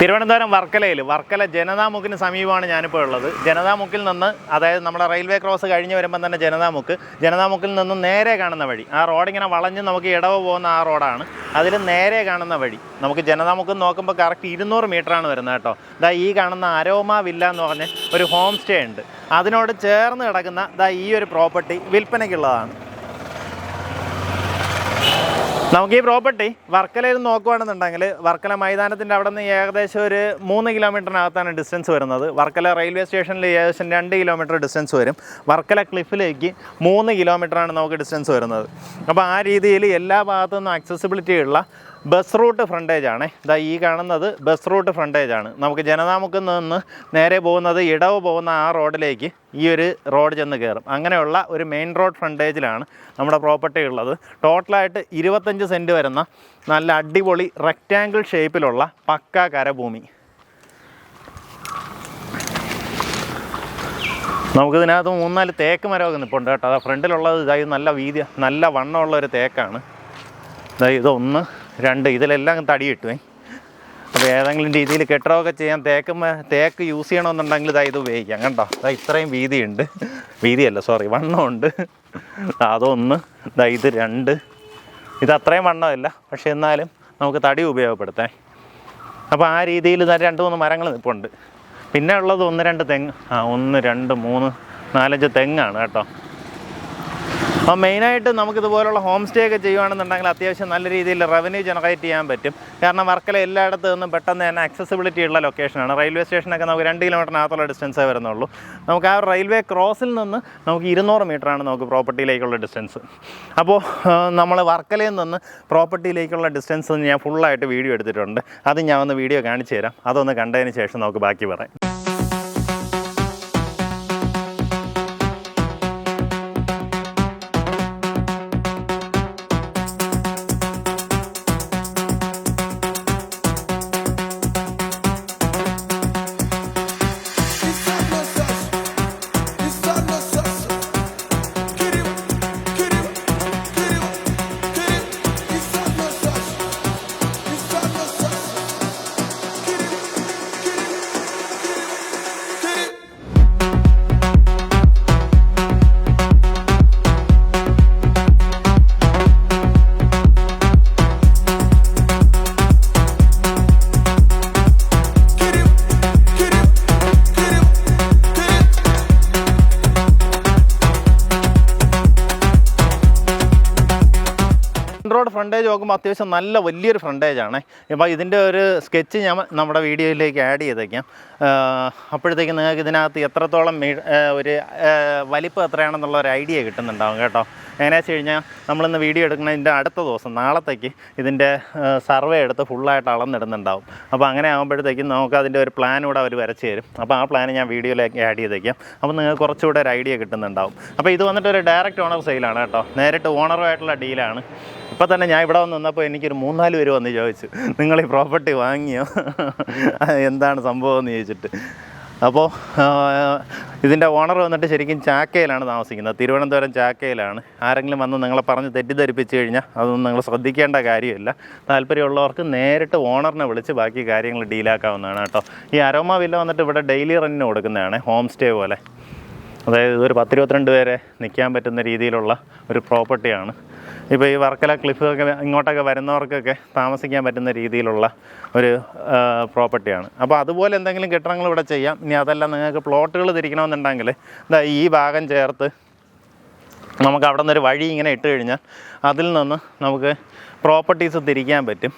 തിരുവനന്തപുരം വർക്കലയിൽ വർക്കല ജനതാമുക്കിന് സമീപമാണ് ഞാനിപ്പോൾ ഉള്ളത്. ജനതാമുക്കിൽ നിന്ന് അതായത് നമ്മുടെ റെയിൽവേ ക്രോസ് കഴിഞ്ഞ് വരുമ്പം തന്നെ ജനതാമുക്ക് ജനതാമുക്കിൽ നിന്ന് നേരെ കാണുന്ന വഴി ആ റോഡിങ്ങനെ വളഞ്ഞ് നമുക്ക് ഇടവ് പോകുന്ന ആ റോഡാണ്. അതിൽ നേരെ കാണുന്ന വഴി നമുക്ക് ജനതാമുക്ക് നോക്കുമ്പോൾ കറക്റ്റ് ഇരുന്നൂറ് മീറ്ററാണ് വരുന്നത് കേട്ടോ. ഇതാ ഈ കാണുന്ന അരോമ വില്ല എന്ന് പറഞ്ഞ ഒരു ഹോം സ്റ്റേ ഉണ്ട്. അതിനോട് ചേർന്ന് കിടക്കുന്ന ഇതാ ഈ ഒരു പ്രോപ്പർട്ടി വിൽപ്പനയ്ക്കുള്ളതാണ്. നമുക്ക് ഈ പ്രോപ്പർട്ടി വർക്കലയിൽ നോക്കുകയാണെന്നുണ്ടെങ്കിൽ വർക്കല മൈതാനത്തിന്റെ അവിടെ നിന്ന് ഏകദേശം ഒരു മൂന്ന് കിലോമീറ്ററിനകത്താണ് ഡിസ്റ്റൻസ് വരുന്നത്. വർക്കല റെയിൽവേ സ്റ്റേഷനിൽ ഏകദേശം രണ്ട് കിലോമീറ്റർ ഡിസ്റ്റൻസ് വരും. വർക്കല ക്ലിഫിലേക്ക് മൂന്ന് കിലോമീറ്ററാണ് നമുക്ക് ഡിസ്റ്റൻസ് വരുന്നത്. അപ്പോൾ ആ രീതിയിൽ എല്ലാ ഭാഗത്തു നിന്നും accessibility ഉള്ള ബസ് റൂട്ട് ഫ്രണ്ടേജ് ആണ്. ഇതാ ഈ കാണുന്നത് ബസ് റൂട്ട് ഫ്രണ്ടേജ് ആണ്. നമുക്ക് ജനതാമുക്കിൽ നിന്ന് നേരെ പോകുന്നത് ഇടവ് പോകുന്ന ആ റോഡിലേക്ക് ഈ ഒരു റോഡ് ചെന്ന് കയറും. അങ്ങനെയുള്ള ഒരു മെയിൻ റോഡ് ഫ്രണ്ടേജിലാണ് നമ്മുടെ പ്രോപ്പർട്ടി ഉള്ളത്. ടോട്ടലായിട്ട് ഇരുപത്തഞ്ച് സെന്റ് വരുന്ന നല്ല അടിപൊളി റെക്റ്റാങ്കിൾ ഷേപ്പിലുള്ള പക്ക കരഭൂമി. നമുക്കിതിനകത്ത് മൂന്നാൽ തേക്ക് മരമൊക്കെ നിൽപ്പുണ്ട് കേട്ടോ. അതാ ഫ്രണ്ടിലുള്ളത് ഇതായി നല്ല വീതി നല്ല വണ്ണമുള്ള ഒരു തേക്കാണ്. ഇതായി ഇതൊന്ന് രണ്ട് ഇതിലെല്ലാം തടി കിട്ടുമേ അപ്പോൾ ഏതെങ്കിലും രീതിയിൽ കെട്ടിടമൊക്കെ ചെയ്യാൻ തേക്ക് തേക്ക് യൂസ് ചെയ്യണമെന്നുണ്ടെങ്കിൽ ഇതാ ഇത് ഉപയോഗിക്കാം കണ്ടോ? ഇതാ ഇത്രയും വീതിയുണ്ട്. വീതിയല്ല സോറി വണ്ണമുണ്ട് അതൊന്ന് ഇതാ ഇത് രണ്ട്. ഇത് അത്രയും വണ്ണമല്ല പക്ഷേ എന്നാലും നമുക്ക് തടി ഉപയോഗപ്പെടുത്താം അപ്പോൾ ആ രീതിയിൽ ഇതാ രണ്ട് മൂന്ന് മരങ്ങൾ നിൽപ്പുണ്ട് പിന്നെ ഉള്ളത് ഒന്ന് രണ്ട് തെങ്ങ് ആ ഒന്ന് രണ്ട് മൂന്ന് നാലഞ്ച് തെങ്ങാണ് കേട്ടോ. അപ്പോൾ മെയിനായിട്ട് നമുക്ക് ഇതുപോലുള്ള ഹോം സ്റ്റേ ഒക്കെ ചെയ്യുകയാണെന്നുണ്ടെങ്കിൽ അത്യാവശ്യം നല്ല രീതിയിൽ റവന്യൂ ജനറേറ്റ് ചെയ്യാൻ പറ്റും. കാരണം വർക്കല എല്ലായിടത്തു നിന്നും പെട്ടെന്ന് തന്നെ അക്സസിബിലിറ്റി ഉള്ള ലൊക്കേഷനാണ് റെയിൽവേ സ്റ്റേഷനൊക്കെ നമുക്ക് രണ്ട് കിലോമീറ്ററിനകത്തുള്ള ഡിസ്റ്റൻസേ വരുന്നുള്ളൂ. നമുക്ക് ആ റെയിൽവേ ക്രോസിൽ നിന്ന് നമുക്ക് ഇരുന്നൂറ് മീറ്ററാണ് നമുക്ക് പ്രോപ്പർട്ടിയിലേക്കുള്ള ഡിസ്റ്റൻസ് അപ്പോൾ നമ്മൾ വർക്കലയിൽ നിന്ന് പ്രോപ്പർട്ടിയിലേക്കുള്ള ഡിസ്റ്റൻസ് ഞാൻ ഫുള്ളായിട്ട് വീഡിയോ എടുത്തിട്ടുണ്ട്. അത് ഞാൻ ഒന്ന് വീഡിയോ കാണിച്ചു തരാം. അതൊന്ന് കണ്ടതിന് ശേഷം നമുക്ക് ബാക്കി പറയാം. റോഡ് ഫ്രണ്ടേജ് നോക്കുമ്പോൾ അത്യാവശ്യം നല്ല വലിയൊരു ഫ്രണ്ടേജ് ആണ്. ഇപ്പോൾ ഇതിന്റെ ഒരു സ്കെച്ച് ഞാൻ നമ്മുടെ വീഡിയോയിലേക്ക് ആഡ് ചെയ്തേക്കാം. അപ്പോഴത്തേക്ക് നിങ്ങൾക്ക് ഇതിനകത്ത് എത്രത്തോളം ഒരു വലിപ്പം എത്രയാണെന്നുള്ള ഒരു ഐഡിയ കിട്ടുന്നുണ്ടാവും കേട്ടോ. എങ്ങനെയാണെന്ന് വെച്ച് കഴിഞ്ഞാൽ നമ്മളിന്ന് വീഡിയോ എടുക്കുന്നതിന്റെ അടുത്ത ദിവസം നാളത്തേക്ക് ഇതിന്റെ സർവേ എടുത്ത് ഫുള്ളായിട്ട് അളന്നിടുന്നുണ്ടാവും. അപ്പോൾ അങ്ങനെ ആകുമ്പോഴത്തേക്കും നമുക്ക് അതിന്റെ ഒരു പ്ലാൻ കൂടെ അവർ വരച്ച് തരും. അപ്പോൾ ആ പ്ലാൻ ഞാൻ വീഡിയോയിലേക്ക് ആഡ് ചെയ്തേക്കാം. അപ്പോൾ നിങ്ങൾക്ക് കുറച്ചുകൂടെ ഒരു ഐഡിയ കിട്ടുന്നുണ്ടാവും. അപ്പോൾ ഇത് വന്നിട്ട് ഒരു ഡയറക്റ്റ് ഓണർ സെയിലാണ് കേട്ടോ. നേരിട്ട് ഓണറുമായിട്ടുള്ള ഡീലാണ് ഇപ്പോൾ തന്നെ ഞാൻ ഇവിടെ വന്ന് നിന്നപ്പോൾ എനിക്കൊരു മൂന്നാൽ പേര് വന്ന് ചോദിച്ചു. നിങ്ങൾ ഈ പ്രോപ്പർട്ടി വാങ്ങിയോ? എന്താണ് സംഭവം എന്ന് ചോദിച്ചിട്ട്. അപ്പോൾ ഇതിന്റെ ഓണർ വന്നിട്ട് ശരിക്കും ചാക്കയിലാണ് താമസിക്കുന്നത്. തിരുവനന്തപുരം ചാക്കയിലാണ്. ആരെങ്കിലും വന്ന് നിങ്ങളെ പറഞ്ഞ് തെറ്റിദ്ധരിപ്പിച്ചു കഴിഞ്ഞാൽ അതൊന്നും നിങ്ങൾ ശ്രദ്ധിക്കേണ്ട കാര്യമില്ല. താല്പര്യമുള്ളവർക്ക് നേരിട്ട് ഓണറിനെ വിളിച്ച് ബാക്കി കാര്യങ്ങൾ ഡീലാക്കാവുന്നതാണ് കേട്ടോ. ഈ അരോമ വില്ല വന്നിട്ട് ഇവിടെ ഡെയിലി റെന്റിന് കൊടുക്കുന്നതാണ്. ഹോം സ്റ്റേ പോലെ. അതായത് ഒരു പത്തിരുപത്തിരണ്ട് പേരെ നിൽക്കാൻ പറ്റുന്ന രീതിയിലുള്ള ഒരു പ്രോപ്പർട്ടിയാണ്. ഇപ്പോൾ ഈ വർക്കല ക്ലിഫൊക്കെ ഇങ്ങോട്ടൊക്കെ വരുന്നവർക്കൊക്കെ താമസിക്കാൻ പറ്റുന്ന രീതിയിലുള്ള ഒരു പ്രോപ്പർട്ടിയാണ്. അപ്പോൾ അതുപോലെ എന്തെങ്കിലും കെട്ടിടങ്ങൾ ഇവിടെ ചെയ്യാം. ഇനി അതല്ല നിങ്ങൾക്ക് പ്ലോട്ടുകൾ തിരിക്കണമെന്നുണ്ടെങ്കിൽ ഇതാ ഈ ഭാഗം ചേർത്ത് നമുക്ക് അവിടെ നിന്നൊരു വഴി ഇങ്ങനെ ഇട്ട് കഴിഞ്ഞാൽ അതിൽ നിന്ന് നമുക്ക് പ്രോപ്പർട്ടീസ് തിരിക്കാൻ പറ്റും.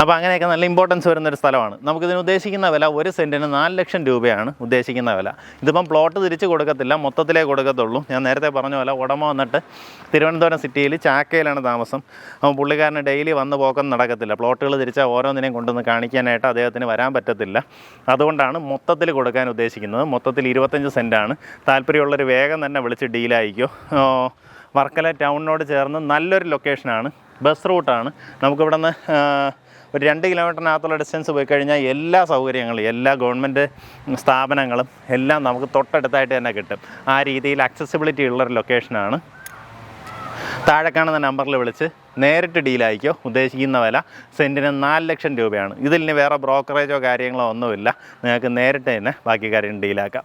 അപ്പോൾ അങ്ങനെയൊക്കെ നല്ല ഇമ്പോർട്ടൻസ് വരുന്ന ഒരു സ്ഥലമാണ്. നമുക്കിതിന് ഉദ്ദേശിക്കുന്ന വില ഒരു സെന്റിന് നാല് ലക്ഷം രൂപയാണ് ഉദ്ദേശിക്കുന്ന വില. ഇതിപ്പം പ്ലോട്ട് തിരിച്ച് കൊടുക്കത്തില്ല മൊത്തത്തിലേ കൊടുക്കത്തുള്ളൂ. ഞാൻ നേരത്തെ പറഞ്ഞ പോലെ ഉടമ വന്നിട്ട് തിരുവനന്തപുരം സിറ്റിയിൽ ചാക്കയിലാണ് താമസം. അപ്പോൾ പുള്ളിക്കാരന് ഡെയിലി വന്ന് പോക്കം നടക്കത്തില്ല. പ്ലോട്ടുകൾ തിരിച്ചാൽ ഓരോന്നിനെയും കൊണ്ടുവന്ന് കാണിക്കാനായിട്ട് അദ്ദേഹത്തിന് വരാൻ പറ്റത്തില്ല. അതുകൊണ്ടാണ് മൊത്തത്തിൽ കൊടുക്കാൻ ഉദ്ദേശിക്കുന്നത്. മൊത്തത്തിൽ ഇരുപത്തഞ്ച് സെന്റാണ് താല്പര്യമുള്ളൊരു വേഗം തന്നെ വിളിച്ച് ഡീലായിക്കോ വർക്കല ടൗണിനോട് ചേർന്ന് നല്ലൊരു ലൊക്കേഷനാണ് ബസ് റൂട്ടാണ് നമുക്കിവിടെ നിന്ന് ഒരു രണ്ട് കിലോമീറ്ററിനകത്തുള്ള ഡിസ്റ്റൻസ് പോയി കഴിഞ്ഞാൽ എല്ലാ സൗകര്യങ്ങളും എല്ലാ ഗവൺമെന്റ് സ്ഥാപനങ്ങളും എല്ലാം നമുക്ക് തൊട്ടടുത്തായിട്ട് തന്നെ കിട്ടും. ആ രീതിയിൽ അക്സസിബിലിറ്റി ഉള്ളൊരു ലൊക്കേഷനാണ് താഴെ കാണുന്ന നമ്പറിൽ വിളിച്ച് നേരിട്ട് ഡീലായിക്കോ ഉദ്ദേശിക്കുന്ന വില സെന്റിന് നാല് ലക്ഷം രൂപയാണ്. ഇതിൽ വേറെ ബ്രോക്കറേജോ കാര്യങ്ങളോ ഒന്നുമില്ല. നിങ്ങൾക്ക് നേരിട്ട് തന്നെ ബാക്കി കാര്യം ഡീലാക്കാം